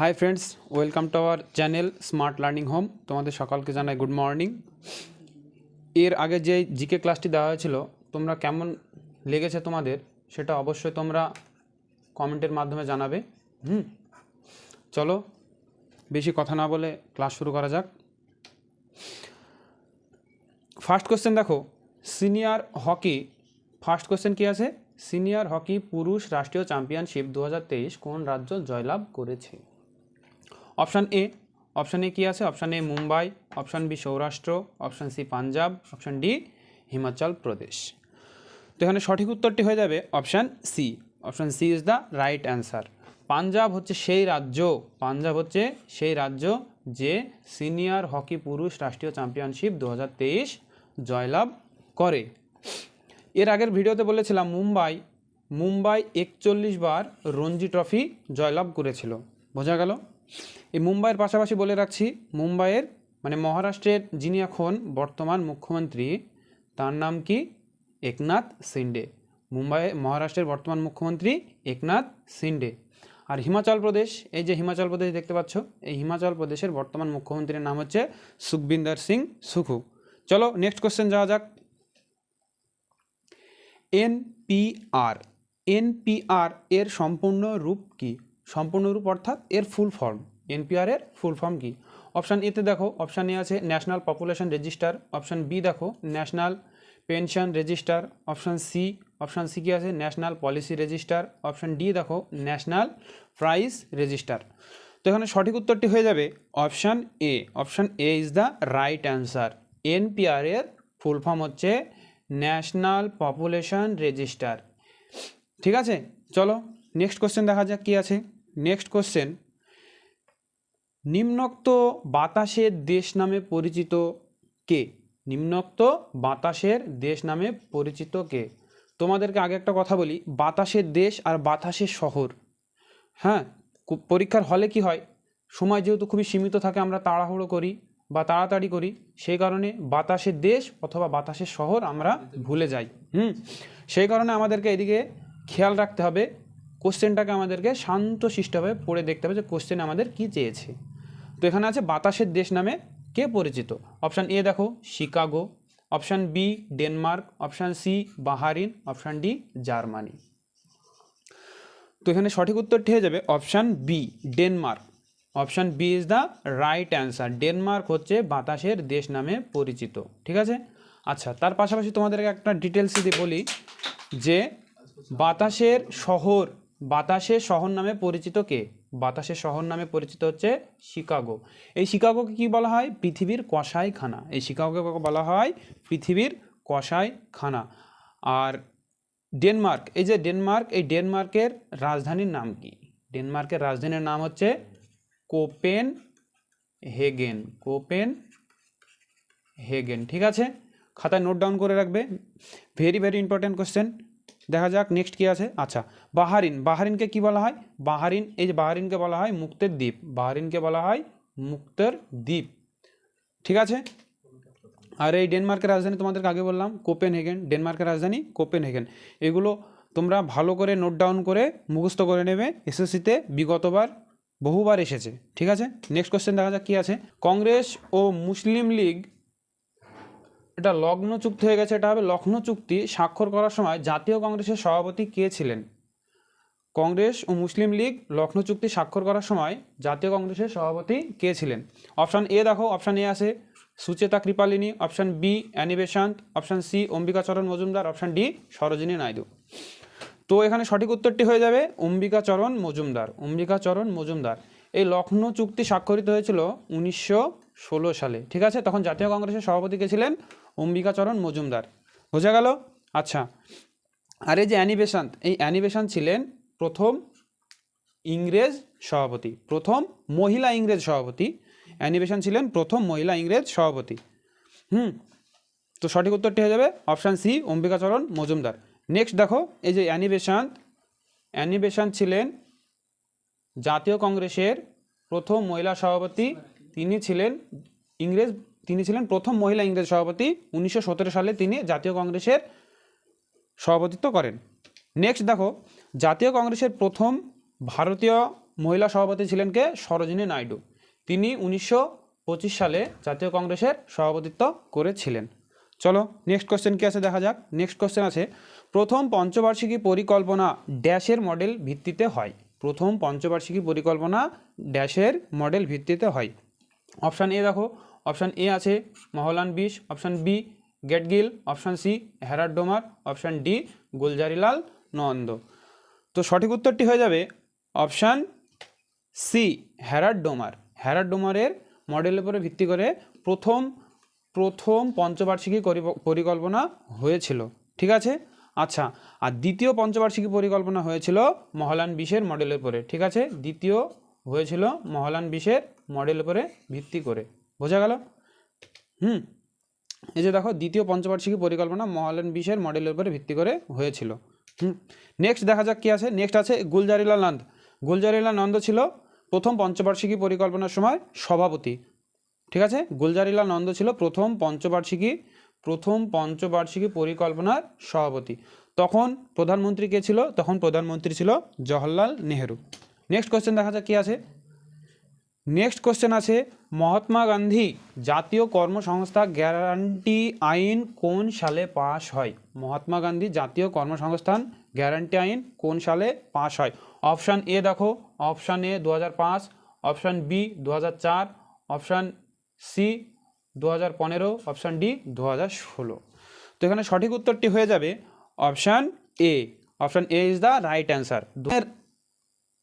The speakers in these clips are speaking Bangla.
Hi friends welcome to our channel smart learning home তোমাদের সকালকে জানাই গুড মর্নিং এর আগে যে জিকে ক্লাসটি দেওয়া হয়েছিল, তোমরা কেমন লেগেছে তোমাদের সেটা অবশ্যই তোমরা কমেন্টের মাধ্যমে জানাবে। হুম? চলো, বেশি কথা না বলে ক্লাস শুরু করা যাক। ফার্স্ট কোশ্চেন দেখো সিনিয়র হকি ফার্স্ট কোশ্চেন কী আছে? সিনিয়র হকি পুরুষ রাষ্ট্রীয় চ্যাম্পিয়নশিপ দু হাজার তেইশ কোন রাজ্য জয়লাভ করেছে? অপশান এ, অপশান কী আছে? Option A Mumbai, option B Saurashtra, option C Punjab, option D Himachal Pradesh. তো এখানে সঠিক উত্তরটি হয়ে যাবে option C. Option C is the right answer. Punjab হচ্ছে সেই রাজ্য, পাঞ্জাব হচ্ছে সেই রাজ্য যে সিনিয়র হকি পুরুষ রাষ্ট্রীয় চ্যাম্পিয়নশিপ দু হাজার তেইশ জয়লাভ করে। এর আগের ভিডিওতে বলেছিলাম মুম্বাই মুম্বাই একচল্লিশ বার রঞ্জি ট্রফি জয়লাভ করেছিল। বোঝা গেল? এই মুম্বাইয়ের পাশাপাশি বলে রাখছি, মুম্বাইয়ের মানে মহারাষ্ট্রের যিনি এখন বর্তমান মুখ্যমন্ত্রী, তার নাম কি? একনাথ সিন্ডে। মুম্বাই, মহারাষ্ট্রের বর্তমান মুখ্যমন্ত্রী একনাথ সিন্ডে। আর হিমাচল প্রদেশ, এই যে হিমাচল প্রদেশ দেখতে পাচ্ছ, এই হিমাচল প্রদেশের বর্তমান মুখ্যমন্ত্রীর নাম হচ্ছে সুখবিন্দর সিং সুখু। চলো নেক্সট কোশ্চেন যাওয়া যাক। এনপিআর এনপিআর এর সম্পূর্ণ রূপ কি? সম্পূর্ণ রূপ অর্থাৎ এর ফুল ফর্ম এনপিআর এর ফুল ফর্ম কি? অপশান এতে দেখো অপশান এ আছে national population register option B দেখো national pension register option C option C কি আছে? National policy register option D দেখো ন্যাশনাল প্রাইস রেজিস্টার তো এখানে সঠিক উত্তরটি হয়ে যাবে option A option A is the right answer NPR এর ফুল ফর্ম হচ্ছে ন্যাশনাল পপুলেশন রেজিস্টার ঠিক আছে? চলো নেক্সট কোশ্চেন দেখা যাক কি আছে। নেক্সট কোশ্চেন নিম্নোক্ত বাতাসের দেশ নামে পরিচিত কে? নিম্নোক্ত বাতাসের দেশ নামে পরিচিত কে? তোমাদেরকে আগে একটা কথা বলি, বাতাসের দেশ আর বাতাসের শহর। হ্যাঁ পরীক্ষার হলে কি হয়? সময় যেহেতু খুবই সীমিত থাকে, আমরা তাড়াহুড়ো করি বা তাড়াতাড়ি করি, সেই কারণে বাতাসের দেশ অথবা বাতাসের শহর আমরা ভুলে যাই। হুম, সেই কারণে আমাদেরকে এদিকে খেয়াল রাখতে হবে। কোশ্চেনটাকে আমাদেরকে শান্ত শান্তশিষ্টভাবে পড়ে দেখতে হবে যে কোশ্চেন আমাদের কি চেয়েছে। তো এখানে আছে বাতাসের দেশ নামে কে পরিচিত? অপশান এ দেখো, Chicago. Option B, Denmark. Option C, Bahrain. Option D, Germany. তো এখানে সঠিক উত্তরটি হয়ে যাবে option B, Denmark. Option B is the right answer. Denmark হচ্ছে বাতাসের দেশ নামে পরিচিত। ঠিক আছে? আচ্ছা তার পাশাপাশি তোমাদেরকে একটা ডিটেলস যদি বলি যে বাতাসের শহর বাতাসের শহর নামে পরিচিত কে? বাতাসের শহর নামে পরিচিত হচ্ছে শিকাগো। এই শিকাগোকে কি বলা হয়? পৃথিবীর কষাইখানা এই শিকাগোকে বলা হয় পৃথিবীর কষাইখানা আর ডেনমার্ক, এই যে ডেনমার্ক, এই ডেনমার্কের রাজধানীর নাম কি? ডেনমার্কের রাজধানীর নাম হচ্ছে কোপেন হেগেন কোপেন হেগেন ঠিক আছে? খাতায় নোট ডাউন করে রাখবে। ভেরি ভেরি ইম্পর্ট্যান্ট কোশ্চেন দেখা যাক নেক্সট কি আছে? আচ্ছা বাহারিন, বাহারিনকে কি বলা হয়? বাহারিন, এই যে বাহারিনকে বলা হয় মুক্তের দ্বীপ। বাহারিনকে বলা হয় মুক্তের দ্বীপ। ঠিক আছে? আর এই ডেনমার্কের রাজধানী তোমাদেরকে আগে বললাম কোপেন হেগেন ডেনমার্কের রাজধানী কোপেন হেগেন এগুলো তোমরা ভালো করে নোট ডাউন করে মুখস্থ করে নেবে। এসএসসিতে বিগতবার বহুবার এসেছে। ঠিক আছে? নেক্সট কোশ্চেন দেখা যাক কী আছে। কংগ্রেস ও মুসলিম লীগ, এটা লগ্ন চুক্তি হয়ে গেছে, এটা হবে লক্ষ্ণৌ চুক্তি স্বাক্ষর করার সময় জাতীয় কংগ্রেসের সভাপতি কে ছিলেন? কংগ্রেস ও মুসলিম লীগ লক্ষ্ণৌ চুক্তি স্বাক্ষর করার সময় জাতীয় কংগ্রেসের সভাপতি কে ছিলেন? অপশান এ দেখো, অপশান এ আছে Sucheta Kripalani, option B Annie Besant option C Ambikacharan Majumdar, option D Sarojini Naidu. তো এখানে সঠিক উত্তরটি হয়ে যাবে অম্বিকাচরণ মজুমদার অম্বিকাচরণ মজুমদার। এই লক্ষ্ণৌ চুক্তি স্বাক্ষরিত হয়েছিল উনিশশো ষোলো সালে, ঠিক আছে? তখন জাতীয় কংগ্রেসের সভাপতি কে ছিলেন? অম্বিকাচরণ মজুমদার। বোঝা গেল? আচ্ছা আর এই যে অ্যানিবেশান্ত এই অ্যানিবেশান্ত ছিলেন প্রথম ইংরেজ সভাপতি, প্রথম মহিলা ইংরেজ সভাপতি অ্যানিবেশন ছিলেন প্রথম মহিলা ইংরেজ সভাপতি। হুম, তো সঠিক উত্তরটি হয়ে যাবে option C, Ambikacharan Majumdar. Next দেখো, এই যে অ্যানিবেশান্ত অ্যানিবেশান্ত ছিলেন জাতীয় কংগ্রেসের প্রথম মহিলা সভাপতি, তিনি ছিলেন ইংরেজ, তিনি ছিলেন প্রথম মহিলা ইংরেজ সভাপতি, উনিশশো সতেরো সালে তিনি জাতীয় কংগ্রেসের সভাপতিত্ব করেন। নেক্সট দেখো জাতীয় কংগ্রেসের প্রথম ভারতীয় মহিলা সভাপতি ছিলেন কে? সরোজিনী নাইডু। তিনি উনিশশো পঁচিশ সালে জাতীয় কংগ্রেসের সভাপতিত্ব করেছিলেন। চলো নেক্সট কোশ্চেন কি আছে দেখা যাক। নেক্সট কোশ্চেন আছে, প্রথম পঞ্চবার্ষিকী পরিকল্পনা ড্যাশের মডেল ভিত্তিতে হয়। প্রথম পঞ্চবার্ষিকী পরিকল্পনা ড্যাশের মডেল ভিত্তিতে হয়। অপশান এ দেখো। অপশান এ আছে Mahalanobis option B Gadgil option C Harrod Domar option D Gulzarilal Nanda. তো সঠিক উত্তরটি হয়ে যাবে option C Harrod Domar Harrod ডোমারের মডেলের উপরে ভিত্তি করে প্রথম প্রথম পঞ্চবার্ষিকী পরিকল্পনা হয়েছিল। ঠিক আছে? আচ্ছা আর দ্বিতীয় পঞ্চবার্ষিকী পরিকল্পনা হয়েছিল মহলান বিশের মডেলের উপরে। ঠিক আছে? দ্বিতীয় হয়েছিল মহলান বিশের মডেলের উপরে ভিত্তি করে। বোঝা গেল? হুম। এই যে দেখো, দ্বিতীয় পঞ্চবার্ষিকী পরিকল্পনা মহালান বিশের মডেলের উপরে ভিত্তি করে হয়েছিল। নেক্সট দেখা যাক কি আছে। নেক্সট আছে গুলজারিলাল নন্দ। গুলজারিলাল নন্দ ছিল প্রথম পঞ্চবার্ষিকী পরিকল্পনার সময় সভাপতি। ঠিক আছে? গুলজারিলাল নন্দ ছিল প্রথম পঞ্চবার্ষিকী প্রথম পঞ্চবার্ষিকী পরিকল্পনার সভাপতি। তখন প্রধানমন্ত্রী কে ছিল? তখন প্রধানমন্ত্রী ছিল জওহরলাল নেহেরু। নেক্সট কোশ্চেন দেখা যাক কি আছে। নেক্সট কোশ্চেন আছে, মহাত্মা গান্ধী জাতীয় কর্মসংস্থা গ্যারান্টি আইন কোন সালে পাশ হয়? মহাত্মা গান্ধী জাতীয় কর্মসংস্থান গ্যারান্টি আইন কোন সালে পাশ হয়? অপশান এ দেখো অপশান এ দু হাজার পাঁচ অপশান বি দু হাজার চার অপশান সি দু হাজার পনেরো অপশান ডি দু হাজার ষোলো। তো এখানে সঠিক উত্তরটি হয়ে যাবে option A option A is the right answer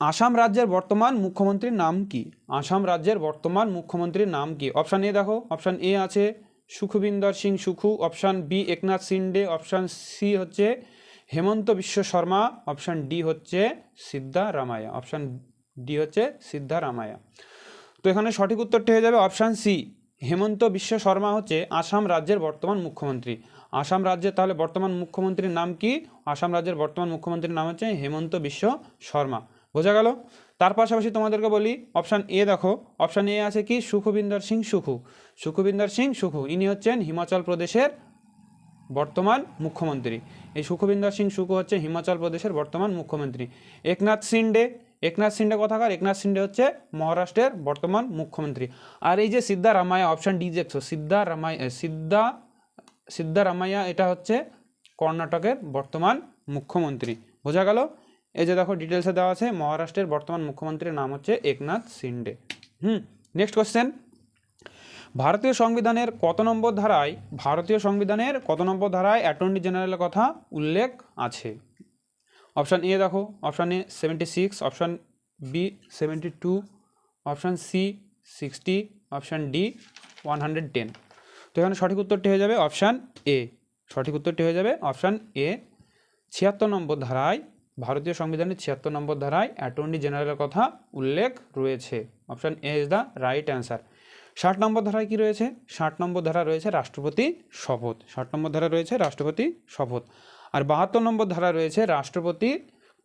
Assam রাজ্যের বর্তমান মুখ্যমন্ত্রীর নাম কি? আসাম রাজ্যের বর্তমান মুখ্যমন্ত্রীর নাম কি? অপশান এ দেখো, অপশান এ আছে Sukhvinder Singh Sukhu, option B Eknath Shinde, option C হচ্ছে হেমন্ত বিশ্ব শর্মা, অপশান ডি হচ্ছে সিদ্ধা রামায়া, অপশান ডি হচ্ছে সিদ্ধা রামায়া। তো এখানে সঠিক উত্তরটি হয়ে যাবে অপশান সি, হেমন্ত বিশ্ব শর্মা হচ্ছে আসাম রাজ্যের বর্তমান মুখ্যমন্ত্রী। আসাম রাজ্যের তাহলে বর্তমান মুখ্যমন্ত্রীর নাম কি? আসাম রাজ্যের বর্তমান মুখ্যমন্ত্রীর নাম হচ্ছে হেমন্ত বিশ্ব শর্মা। বোঝা গেল? তার পাশাপাশি তোমাদেরকে বলি অপশান এ দেখো। অপশান এ আছে কি? সুখবিন্দর সিং সুখু। সুখবিন্দর সিং সুখু। ইনি হচ্ছেন হিমাচল প্রদেশের বর্তমান মুখ্যমন্ত্রী। এই সুখবিন্দর সিং সুখু হচ্ছে হিমাচল প্রদেশের বর্তমান মুখ্যমন্ত্রী। একনাথ সিন্ডে। একনাথ সিন্ডে কথাকার? একনাথ সিন্ডে হচ্ছে মহারাষ্ট্রের বর্তমান মুখ্যমন্ত্রী। আর এই যে সিদ্ধা রামায়া অপশান ডি দেখছ। সিদ্ধা রামায় সিদ্ধা সিদ্ধা রামাইয়া এটা হচ্ছে কর্ণাটকের বর্তমান মুখ্যমন্ত্রী। বোঝা গেল? এই যে দেখো ডিটেলসে দেওয়া আছে, মহারাষ্ট্রের বর্তমান মুখ্যমন্ত্রীর নাম হচ্ছে Eknath Shinde. Hmm next question ভারতীয় সংবিধানের কত নম্বর ধারায়, ভারতীয় সংবিধানের কত নম্বর ধারায় অ্যাটর্নি জেনারেলের কথা উল্লেখ আছে? অপশান এ দেখো option A seventy six option B seventy two option C sixty option D one hundred ten তো এখানে সঠিক উত্তরটি হয়ে যাবে অপশান এ সঠিক উত্তরটি হয়ে যাবে অপশান এ ছিয়াত্তর নম্বর ধারায় ভারতীয় সংবিধানের ছিয়াত্তর নম্বর ধারায় অ্যাটর্নি জেনারেলের কথা উল্লেখ রয়েছে। Option A is the right answer ষাট নম্বর ধারায় কি রয়েছে? ষাট নম্বর ধারা রয়েছে রাষ্ট্রপতি শপথ। ষাট নম্বর ধারা রয়েছে রাষ্ট্রপতি শপথ। আর বাহাত্তর নম্বর ধারা রয়েছে রাষ্ট্রপতি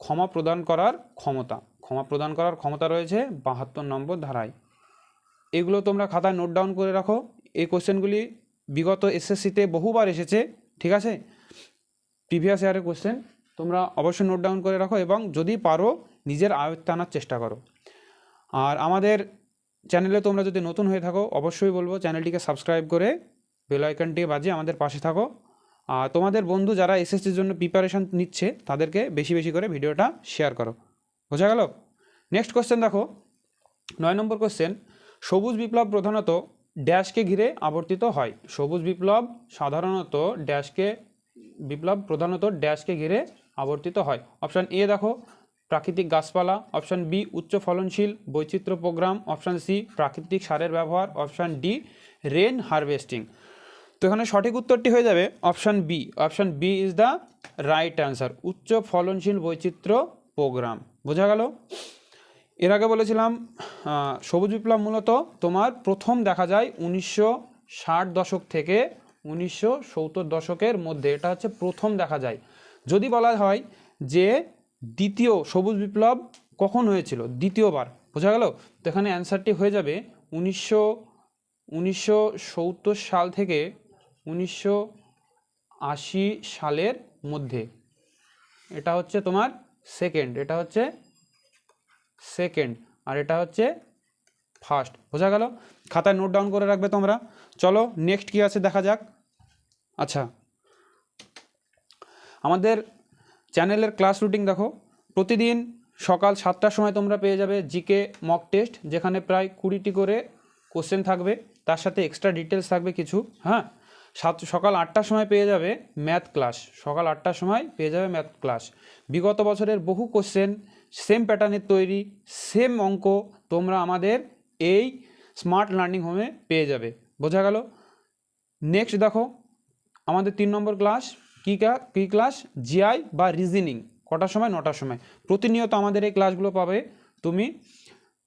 ক্ষমা প্রদান করার ক্ষমতা। ক্ষমা প্রদান করার ক্ষমতা রয়েছে বাহাত্তর নম্বর ধারায়। এগুলো তোমরা খাতায় নোট ডাউন করে রাখো। এই কোশ্চেনগুলি বিগত এসএসসিতে বহুবার এসেছে, ঠিক আছে? প্রিভিয়াস ইয়ারের কোশ্চেন তোমরা অবশ্যই নোট ডাউন করে রাখো এবং যদি পারো নিজের আয়ত্তে আনার চেষ্টা করো। আর আমাদের চ্যানেলে তোমরা যদি নতুন হয়ে থাকো, অবশ্যই বলব চ্যানেলটিকে সাবস্ক্রাইব করে বেল আইকনটি বাজিয়ে আমাদের পাশে থাকো। আর তোমাদের বন্ধু যারা এসএসসির জন্য প্রিপারেশন নিচ্ছে, তাদেরকে বেশি বেশি করে ভিডিওটা শেয়ার করো। বোঝা গেল? নেক্সট কোশ্চেন দেখো। নয় নম্বর কোশ্চেন সবুজ বিপ্লব প্রধানত ড্যাশকে ঘিরে আবর্তিত হয়। সবুজ বিপ্লব সাধারণত ড্যাশকে, বিপ্লব প্রধানত ড্যাশকে ঘিরে আবর্তিত হয়। অপশান এ দেখো, প্রাকৃতিক গাছপালা। অপশান বি উচ্চ ফলনশীল বৈচিত্র্য প্রোগ্রাম। অপশান সি প্রাকৃতিক সারের ব্যবহার। অপশান ডি রেন হারভেস্টিং তো এখানে সঠিক উত্তরটি হয়ে যাবে option B option B is the right answer উচ্চ ফলনশীল বৈচিত্র্য প্রোগ্রাম। বোঝা গেল? এর আগে বলেছিলাম সবুজ বিপ্লব মূলত তোমার প্রথম দেখা যায় উনিশশো ষাট দশক থেকে উনিশশো সত্তর দশকের মধ্যে। এটা হচ্ছে প্রথম দেখা যায়। যদি বলা হয় যে দ্বিতীয় সবুজ বিপ্লব কখন হয়েছিল? দ্বিতীয়বার। বোঝা গেল? তো এখানে অ্যান্সারটি হয়ে যাবে উনিশশো উনিশশো সাল থেকে উনিশশো আশি সালের মধ্যে। এটা হচ্ছে তোমার সেকেন্ড এটা হচ্ছে সেকেন্ড আর এটা হচ্ছে ফার্স্ট বোঝা গেল? খাতায় নোট ডাউন করে রাখবে তোমরা। চলো নেক্সট কী আছে দেখা যাক। আচ্ছা আমাদের চ্যানেলের ক্লাস রুটিন দেখো। প্রতিদিন সকাল সাতটার সময় তোমরা পেয়ে যাবে জিকে মক টেস্ট যেখানে প্রায় কুড়িটি করে কোশ্চেন থাকবে। তার সাথে এক্সট্রা ডিটেলস থাকবে কিছু হ্যাঁ? সাত, সকাল আটটার সময় পেয়ে যাবে ম্যাথ ক্লাস সকাল আটটার সময় পেয়ে যাবে ম্যাথ ক্লাস বিগত বছরের বহু কোশ্চেন সেম প্যাটার্নের তৈরি সেম অঙ্ক তোমরা আমাদের এই স্মার্ট লার্নিং হোমে পেয়ে যাবে। বোঝা গেল? নেক্সট দেখো, আমাদের তিন নম্বর ক্লাস কা- কী ক্লাস জিআই বা রিজনিং কটার সময়? নটার সময়। প্রতিনিয়ত আমাদের এই ক্লাসগুলো পাবে তুমি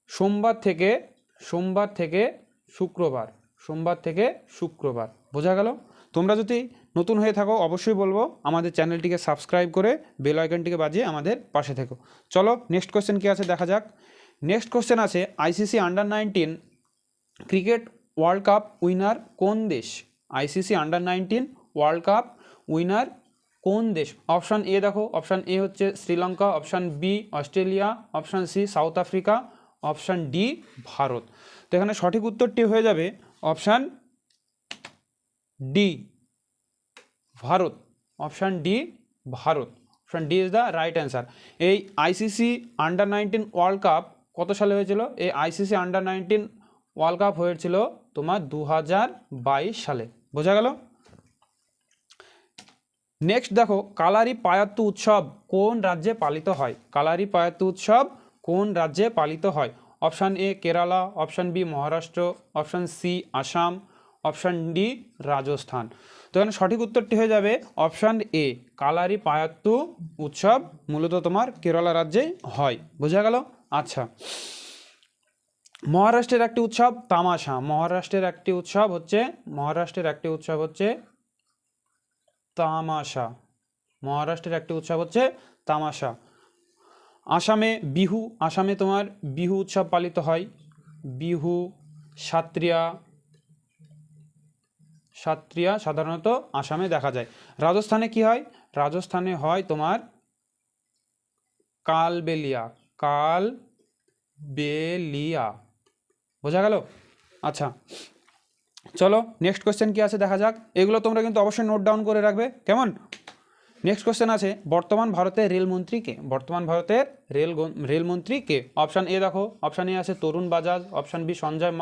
সোমবার থেকে সোমবার থেকে শুক্রবার, সোমবার থেকে শুক্রবার। বোঝা গেল? তোমরা যদি নতুন হয়ে থাকো, অবশ্যই বলব, আমাদের চ্যানেলটিকে সাবস্ক্রাইব করে বেল আইকনটিকে বাজিয়ে আমাদের পাশে থেকো। চলো নেক্সট কোশ্চেন কী আছে দেখা যাক। নেক্সট কোশ্চেন আছে ICC under nineteen cricket world cup winner কোন দেশ? ICC under nineteen world cup winner কোন দেশ? অপশান এ দেখো, অপশান এ হচ্ছে Sri Lanka, option B Australia, option C South Africa, option D Bharat. তো এখানে সঠিক উত্তরটি হয়ে যাবে option D Bharat. Option D Bharat. Option D is the right answer এই ICC under nineteen world cup কত সালে হয়েছিল? এই ICC under nineteen world cup হয়েছিল তোমার দু হাজার বাইশ সালে। বোঝা গেল? নেক্সট দেখো, কালারি পায়াত্তু উৎসব কোন রাজ্যে পালিত হয়? কালারি পায়াত্তু উৎসব কোন রাজ্যে পালিত হয়? Option A Kerala option B Maharashtra option C Assam option D Rajasthan তো এখানে সঠিক উত্তরটি হয়ে যাবে অপশান এ কালারি পায়াত্তু উৎসব মূলত তোমার কেরালা রাজ্যেই হয়। বোঝা গেল? আচ্ছা। মহারাষ্ট্রের একটি উৎসব তামাশা। মহারাষ্ট্রের একটি উৎসব হচ্ছে, মহারাষ্ট্রের একটি উৎসব হচ্ছে তামাশা। মহারাষ্ট্রের একটি উৎসব হচ্ছে তামাশা। আসামে বিহু, আসামে তোমার বিহু উৎসব পালিত হয়। বিহু, সাত্রিয়া সাত্রিয়া সাধারণত আসামে দেখা যায়। রাজস্থানে কি হয়? রাজস্থানে হয় তোমার কালবেলিয়া কাল বেলিয়া বোঝা গেল? আচ্ছা। চলো নেক্সট কোশ্চেন কি আছে দেখা যাক। এগুলো তোমরা কিন্তু অবশ্যই নোট ডাউন করে রাখবে। কেমন? নেক্সট কোশ্চেন আছে, বর্তমান ভারতের রেলমন্ত্রী কে? বর্তমান ভারতের রেল রেলমন্ত্রী কে? অপশান এ দেখো অপশান এ আছে তরুণ বাজাজ অপশান বি সঞ্জয়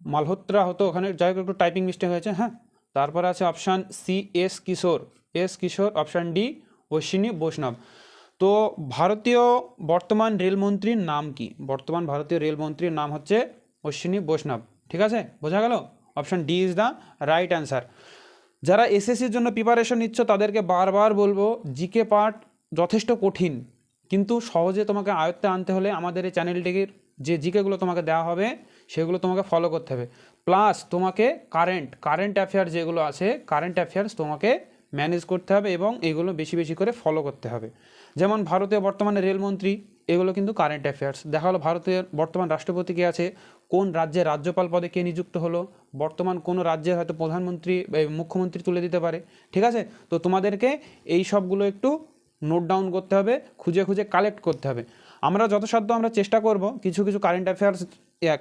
মালহোত্রা হতো ওখানে। যাই হোক, একটু টাইপিং মিস্টেক হয়েছে হ্যাঁ? তারপরে আছে option C S Kishore. S Kishore option D Ashwini Vaishnaw. তো ভারতীয় বর্তমান রেলমন্ত্রীর নাম কি? বর্তমান ভারতীয় রেলমন্ত্রীর নাম হচ্ছে অশ্বিনী বৈষ্ণব। ঠিক আছে? বোঝা গেল? Option D is the right answer যারা এসএসসির জন্য প্রিপারেশন নিচ্ছ, তাদেরকে বারবার বলব জিকে পার্ট যথেষ্ট কঠিন। কিন্তু সহজে তোমাকে আয়ত্তে আনতে হলে আমাদের এই চ্যানেলটির যে জিকেগুলো তোমাকে দেওয়া হবে, সেগুলো তোমাকে ফলো করতে হবে। প্লাস তোমাকে কারেন্ট কারেন্ট অ্যাফেয়ার যেগুলো আছে কারেন্ট অ্যাফেয়ার্স তোমাকে ম্যানেজ করতে হবে এবং এগুলো বেশি বেশি করে ফলো করতে হবে। যেমন ভারতীয় বর্তমানে রেলমন্ত্রী, এগুলো কিন্তু কারেন্ট অ্যাফেয়ার্স দেখা হলো ভারতের বর্তমান রাষ্ট্রপতি কে আছে? কোন রাজ্যের রাজ্যপাল পদে কে নিযুক্ত হলো? বর্তমান কোনো রাজ্যের হয়তো প্রধানমন্ত্রী মুখ্যমন্ত্রী তুলে দিতে পারে। ঠিক আছে? তো তোমাদেরকে এই সবগুলো একটু নোট ডাউন করতে হবে, খুঁজে খুঁজে কালেক্ট করতে হবে। আমরা যথাসাধ্য আমরা চেষ্টা করব কিছু কিছু কারেন্ট অ্যাফেয়ার্স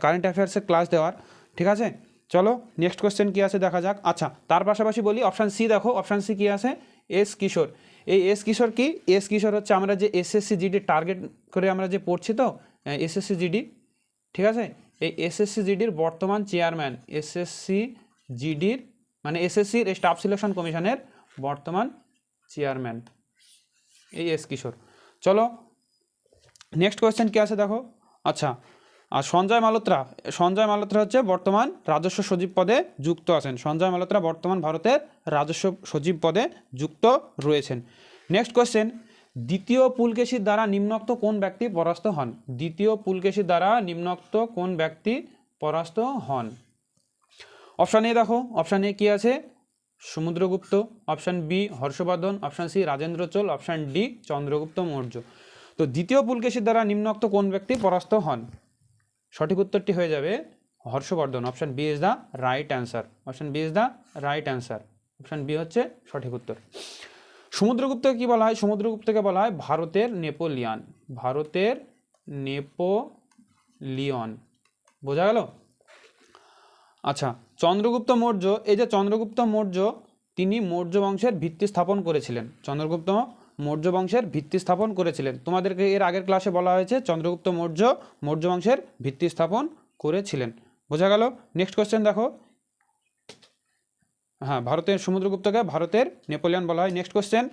কারেন্ট অ্যাফেয়ার্সের ক্লাস দেওয়ার। ঠিক আছে? চলো নেক্সট কোয়েশ্চেন কী আছে দেখা যাক। আচ্ছা তার পাশাপাশি বলি অপশান সি দেখো অপশান সি কী আছে? এস কিশোর। এই এস কিশোর কি? এস কিশোর হচ্ছে আমরা যে এসএসসি জিডি টার্গেট করে আমরা যে পড়ছি তো এসএসসি জিডি ঠিক আছে? এই এসএসসি জিডির বর্তমান চেয়ারম্যান এসএসসি জিডির মানে এসএসসির স্টাফ সিলেকশন কমিশনের বর্তমান চেয়ারম্যান এই এস কিশোর। চলো নেক্সট কোয়েশ্চেন কী আছে দেখো? আচ্ছা আর সঞ্জয় মালোত্রা সঞ্জয় মালোত্রা হচ্ছে বর্তমান রাজস্ব সচিব পদে যুক্ত আছেন। সঞ্জয় মালোত্রা বর্তমান ভারতের রাজস্ব সচিব পদে যুক্ত রয়েছেন। নেক্সট কোয়েশ্চেন দ্বিতীয় পুলকেশীর দ্বারা নিম্নোক্ত কোন ব্যক্তি পরাস্ত হন? দ্বিতীয় পুলকেশীর দ্বারা নিম্নোক্ত কোন ব্যক্তি পরাস্ত হন? অপশান এ দেখো, অপশান এ কী আছে? Samudragupta, option B Harshavardhana, option C Rajendra Chola, option D Chandragupta Maurya. তো দ্বিতীয় পুলকেশীর দ্বারা নিম্নোক্ত কোন ব্যক্তি পরাস্ত হন? সঠিক উত্তরটি হয়ে যাবে Harshavardhana, option B is the right answer. Option B is the right answer. Option B হচ্ছে সঠিক উত্তর। সমুদ্রগুপ্তকে কী বলা হয়? সমুদ্রগুপ্তকে বলা হয় ভারতের নেপোলিয়ান। ভারতের নেপোলিয়ন। বোঝা গেল? আচ্ছা চন্দ্রগুপ্ত মৌর্য, এই যে চন্দ্রগুপ্ত মৌর্য, তিনি মৌর্য বংশের ভিত্তি স্থাপন করেছিলেন। চন্দ্রগুপ্ত মৌর্য বংশের ভিত্তি স্থাপন করেছিলেন। তোমাদেরকে এর আগের ক্লাসে বলা হয়েছে, চন্দ্রগুপ্ত মৌর্য মৌর্য বংশের ভিত্তি স্থাপন করেছিলেন। বোঝা গেল? নেক্সট কোয়েশ্চেন দেখো। হ্যাঁ ভারতের সমুদ্রগুপ্তকে ভারতের নেপোলিয়ন বলা হয়। নেক্সট কোশ্চেন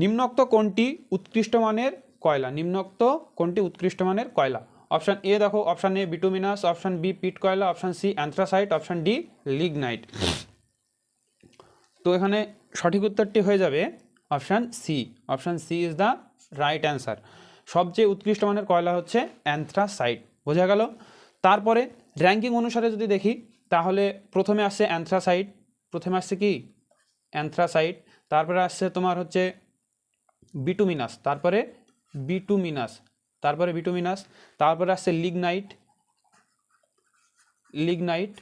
নিম্নোক্ত কোনটি উৎকৃষ্ট মানের কয়লা? নিম্নোক্ত কোনটি উৎকৃষ্ট মানের কয়লা? অপশান এ দেখো option A bituminous option B peat কয়লা option C anthracite option D lignite তো এখানে সঠিক উত্তরটি হয়ে যাবে option C option C is the right answer সবচেয়ে উৎকৃষ্ট মানের কয়লা হচ্ছে অ্যান্থ্রাসাইট বোঝা গেল? তারপরে র্যাঙ্কিং অনুসারে যদি দেখি, তাহলে প্রথমে আসছে অ্যান্থ্রাসাইট প্রথমে আসছে কি? অ্যান্থ্রাসাইট তারপরে আসছে তোমার হচ্ছে বিটুমিনাস, তারপরে বিটুমিনাস তারপরে বিটুমিনাস, তারপরে আসছে লিগনাইট লিগনাইট,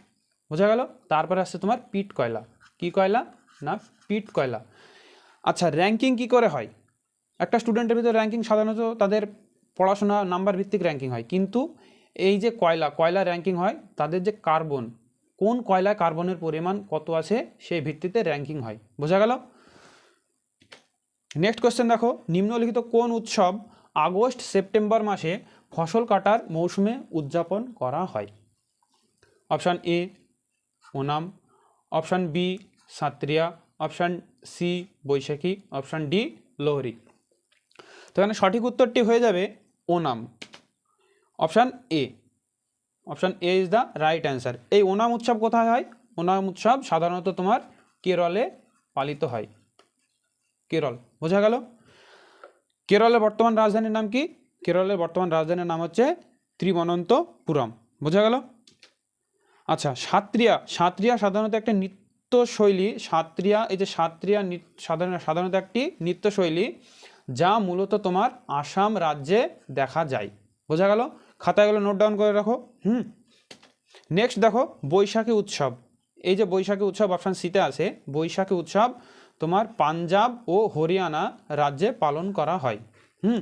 বোঝা গেল? তারপরে আসছে তোমার পিট কয়লা। কি কয়লা? না, পিট কয়লা। আচ্ছা র্যাঙ্কিং কি করে হয়? একটা স্টুডেন্টের ভিতরে র্যাঙ্কিং সাধারণত তাদের পড়াশোনা নাম্বার ভিত্তিক র্যাঙ্কিং হয়। কিন্তু এই যে কয়লা কয়লা র্যাঙ্কিং হয়, তাদের যে কার্বন কোন কয়লায় কার্বনের পরিমাণ কত আছে সেই ভিত্তিতে র্যাঙ্কিং হয়। বোঝা গেল? নেক্সট কোশ্চেন দেখো, নিম্নলিখিত কোন উৎসব আগস্ট, সেপ্টেম্বর মাসে ফসল কাটার মৌসুমে উদযাপন করা হয়? Option A Onam. Option B Sattriya. Option C Baisakhi. Option D Lohri. তো এখানে সঠিক উত্তরটি হয়ে যাবে Onam. Option A option A is the right answer এই ওনাম উৎসব কোথায় হয়? ওনাম উৎসব সাধারণত তোমার কেরলে পালিত হয়। কেরল, বোঝা গেল? কেরলের বর্তমান রাজধানীর নাম কি? কেরলের বর্তমান রাজধানীর নাম হচ্ছে ত্রিবনন্তপুরম, বোঝা গেল? আচ্ছা সাত্রিয়া সাত্রিয়া সাধারণত একটা নৃত্যশৈলী, সাত্রিয়া, এই যে সাত্রিয়া সাধারণ, সাধারণত একটি নৃত্যশৈলী যা মূলত তোমার আসাম রাজ্যে দেখা যায়, বোঝা গেল? খাতাগুলো নোট ডাউন করে রাখো, হুম? নেক্সট দেখো, বৈশাখী উৎসব। এই যে বৈশাখী উৎসব অপশান সিতে আছে, বৈশাখী উৎসব তোমার পাঞ্জাব ও হরিয়ানা রাজ্যে পালন করা হয়, হুম?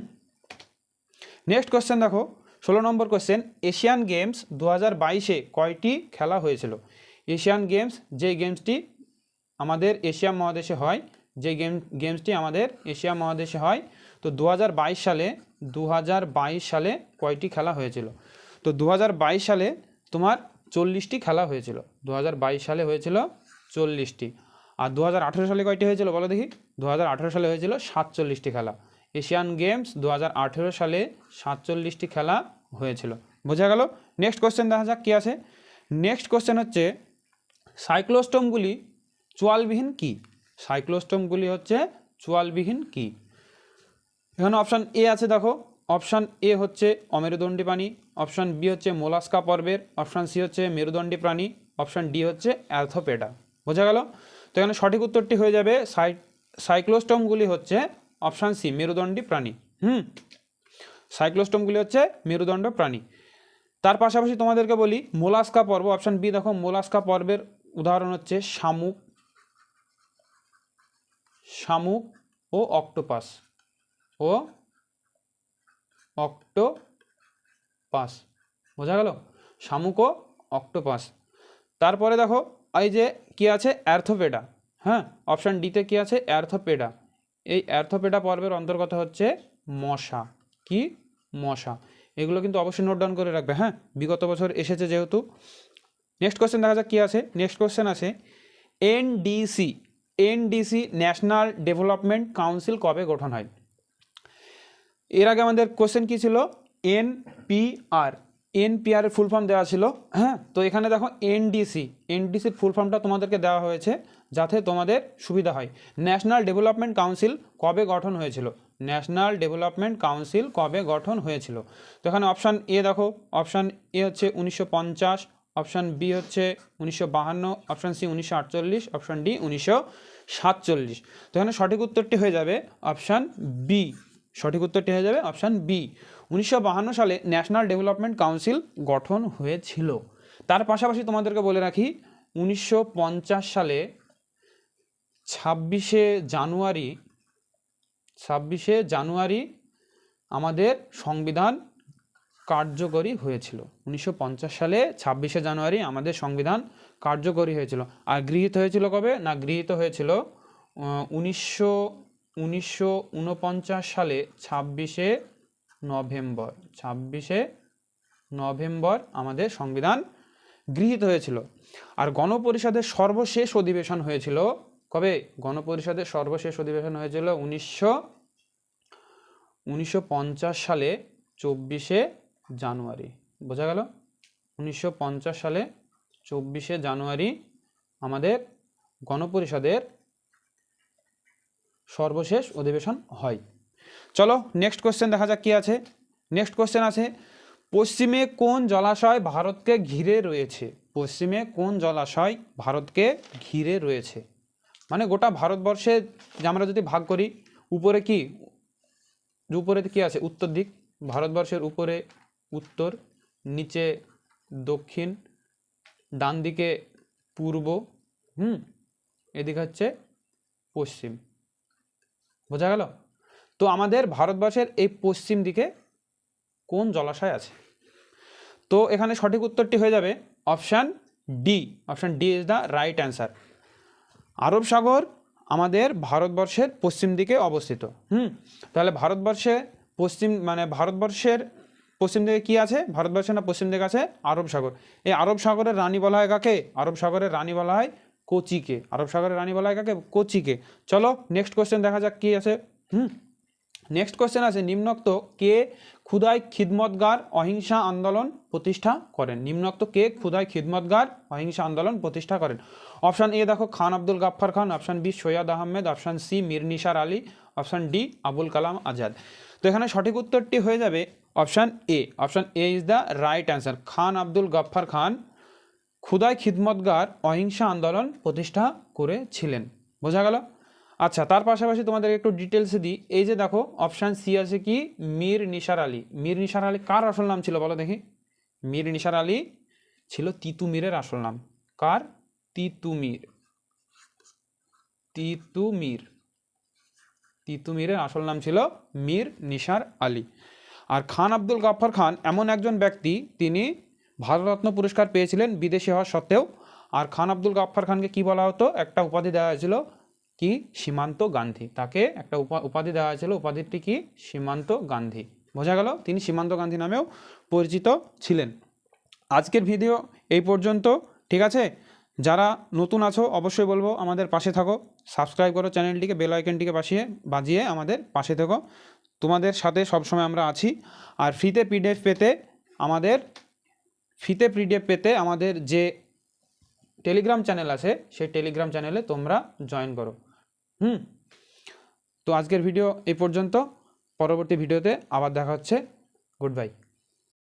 নেক্সট কোশ্চেন দেখো, ষোলো নম্বর কোয়েশ্চেন এশিয়ান গেমস দু হাজার বাইশে কয়টি খেলা হয়েছিল? এশিয়ান গেমস যে গেমসটি আমাদের এশিয়া মহাদেশে হয় যে গেম গেমসটি আমাদের এশিয়া মহাদেশে হয়, তো দু হাজার বাইশ সালে দু হাজার বাইশ সালে কয়টি খেলা হয়েছিল? তো দু হাজার বাইশ সালে তোমার চল্লিশটি খেলা হয়েছিল। দু হাজার বাইশ সালে হয়েছিল চল্লিশটি। আর দু হাজার আঠেরো সালে কয়টি হয়েছিল বলো দেখি? দু হাজার আঠেরো সালে হয়েছিল সাতচল্লিশটি খেলা। এশিয়ান গেমস দু হাজার আঠেরো সালে সাতচল্লিশটি খেলা হয়েছিল। বোঝা গেল? নেক্সট কোশ্চেন দেখা যাক কী আছে। নেক্সট কোশ্চেন হচ্ছে, সাইক্লোস্টোমগুলি চোয়ালবিহীন কি? সাইক্লোস্টোমগুলি হচ্ছে চোয়ালবিহীন কি? এখানে অপশান এ আছে, দেখো। অপশান এ হচ্ছে অমেরুদণ্ডী প্রাণী অপশান বি হচ্ছে মোলাস্কা পর্বের অপশান সি হচ্ছে মেরুদণ্ডী প্রাণী অপশান ডি হচ্ছে অ্যালথোপেডা বোঝা গেল? তো এখানে সঠিক উত্তরটি হয়ে যাবে, সাই, সাইক্লোস্টোমগুলি হচ্ছে অপশান সি মেরুদণ্ডী প্রাণী। হুম? সাইক্লোস্টোমগুলি হচ্ছে মেরুদণ্ড প্রাণী। তার পাশাপাশি তোমাদেরকে বলি, মোলাস্কা পর্ব অপশান বি দেখো, মোলাস্কা পর্বের উদাহরণ হচ্ছে শামুক শামুক ও অক্টোপাস। ও অক্টোপাস। বোঝা গেল? শামুক ও অক্টোপাস। তারপরে দেখো, এই যে কি আছে? অ্যার্থোপেডা। হ্যাঁ অপশান ডিতে কি আছে? অ্যার্থোপেডা। এই অ্যার্থোপেডা পর্বের অন্তর্গত হচ্ছে মশা। কি? মশা। এগুলো কিন্তু অবশ্যই নোট ডাউন করে রাখবে। হ্যাঁ বিগত বছর এসেছে যেহেতু। নেক্সট কোশ্চেন দেখা যাক কী আছে। নেক্সট কোশ্চেন আছে NDC NDC national development council কবে গঠন হয়? এর আগে আমাদের কোশ্চেন কী ছিল? এন এনপিআর এনপিআর এর ফুল ফর্ম দেওয়া ছিল হ্যাঁ? তো এখানে দেখো এনডিসি এনডিসির ফুল ফর্মটা তোমাদেরকে দেওয়া হয়েছে যাতে তোমাদের সুবিধা হয়। ন্যাশনাল ডেভেলপমেন্ট কাউন্সিল কবে গঠন হয়েছিল? ন্যাশনাল ডেভেলপমেন্ট কাউন্সিল কবে গঠন হয়েছিল? তো এখানে অপশান এ দেখো অপশান এ হচ্ছে উনিশশো পঞ্চাশ অপশান বি হচ্ছে উনিশশো বাহান্ন অপশান সি উনিশশো আটচল্লিশ অপশান ডি উনিশশো সাতচল্লিশ। তো এখানে সঠিক উত্তরটি হয়ে যাবে অপশান বি সঠিক উত্তরটি হয়ে যাবে অপশান বি। উনিশশো সালে ন্যাশনাল ডেভেলপমেন্ট কাউন্সিল গঠন হয়েছিল। তার পাশাপাশি তোমাদেরকে বলে রাখি, উনিশশো পঞ্চাশ সালে ছাব্বিশে জানুয়ারি ছাব্বিশে জানুয়ারি আমাদের সংবিধান কার্যকরী হয়েছিল। উনিশশো পঞ্চাশ সালে ছাব্বিশে জানুয়ারি আমাদের সংবিধান কার্যকরী হয়েছিল। আর গৃহীত হয়েছিল কবে? না, গৃহীত হয়েছিল উনিশশো উনিশশো উনপঞ্চাশ সালে ছাব্বিশে নভেম্বর ছাব্বিশে নভেম্বর আমাদের সংবিধান গৃহীত হয়েছিল। আর গণপরিষদের সর্বশেষ অধিবেশন হয়েছিল কবে? গণপরিষদের সর্বশেষ অধিবেশন হয়েছিল উনিশশো উনিশশো সালে চব্বিশে জানুয়ারি। বোঝা গেল? উনিশশো পঞ্চাশ সালে চব্বিশে জানুয়ারি আমাদের গণপরিষদের সর্বশেষ অধিবেশন হয়। চলো নেক্সট কোশ্চেন দেখা যাক কি আছে। নেক্সট কোশ্চেন আছে, পশ্চিমে কোন জলাশয় ভারতকে ঘিরে রয়েছে? পশ্চিমে কোন জলাশয় ভারতকে ঘিরে রয়েছে? মানে গোটা ভারতবর্ষে আমরা যদি ভাগ করি, উপরে কি? উপরে কি আছে? উত্তর দিক। ভারতবর্ষের উপরে উত্তর, নিচে দক্ষিণ, ডান দিকে পূর্ব, হুম, এদিকে হচ্ছে পশ্চিম। বোঝা গেল? তো আমাদের ভারতবর্ষের এই পশ্চিম দিকে কোন জলাশয় আছে? তো এখানে সঠিক উত্তরটি হয়ে যাবে option D. Option D is the right answer. আরব সাগর আমাদের ভারতবর্ষের পশ্চিম দিকে অবস্থিত। হুম? তাহলে ভারতবর্ষে পশ্চিম মানে ভারতবর্ষের পশ্চিম দিকে কি আছে? ভারতবর্ষের না পশ্চিম দিকে আছে আরব সাগর। এই আরব সাগরের রানী বলা হয় কাকে? আরব সাগরের রানী বলা হয় কোচিকে, আরব সাগরের রানী বলা হয় কাকে? কোচিকে। চলো নেক্সট কোশ্চেন দেখা যাক কি আছে। হুম? নেক্সট কোশ্চেন আছে, নিম্নোক্ত কে ক্ষুদাই খিদমতগার অহিংসা আন্দোলন প্রতিষ্ঠা করেন? নিম্নোক্ত কে ক্ষুদাই খিদমতগার অহিংসা আন্দোলন প্রতিষ্ঠা করেন? অপশান এ দেখো, Khan Abdul Gaffar Khan. Option B Syed Ahmed. Option C Mir Nisar Ali. Option D Abul Kalam Azad. তো এখানে সঠিক উত্তরটি হয়ে যাবে option A option A is the right answer Khan Abdul Gaffar Khan Khudai Khidmatgar অহিংসা আন্দোলন প্রতিষ্ঠা করেছিলেন। বোঝা গেল? আচ্ছা তার পাশাপাশি তোমাদের একটু ডিটেলসে দিই। এই যে দেখো অপশান সি আছে কি? মীর নিসার আলী। মীর নিসার আলী কার আসল নাম ছিল বলো দেখি? মীর নিসার আলী ছিল তিতু তিতুমিরের আসল নাম। কার? তিতু মির। তিতু তিতুমির তিতুমির তিতুমিরের আসল নাম ছিল মীর নিসার আলী। আর খান আব্দুল গাফফার খান এমন একজন ব্যক্তি, তিনি ভারতরত্ন পুরস্কার পেয়েছিলেন বিদেশি হওয়া সত্ত্বেও। আর খান আব্দুল গাফফার খানকে কি বলা হতো? একটা উপাধি দেওয়া হয়েছিল কি? সীমান্ত গান্ধী। তাকে একটা উপা উপাধি দেওয়া হয়েছিল। উপাধিটি কি? সীমান্ত গান্ধী। বোঝা গেল, তিনি সীমান্ত গান্ধী নামেও পরিচিত ছিলেন। আজকের ভিডিও এই পর্যন্ত। ঠিক আছে? যারা নতুন আছো, অবশ্যই বলব আমাদের পাশে থাকো। সাবস্ক্রাইব করো চ্যানেলটিকে, বেল আইকনটিকে বাসিয়ে, বাজিয়ে আমাদের পাশে থেকো। তোমাদের সাথে সবসময় আমরা আছি। আর ফ্রিতে পিডিএফ পেতে আমাদের ফ্রিতে পিডিএফ পেতে আমাদের যে টেলিগ্রাম চ্যানেল আছে, সেই টেলিগ্রাম চ্যানেলে তোমরা জয়েন করো। হুম? তো আজকের ভিডিও এই পর্যন্ত। পরবর্তী ভিডিওতে আবার দেখা হচ্ছে। Good bye.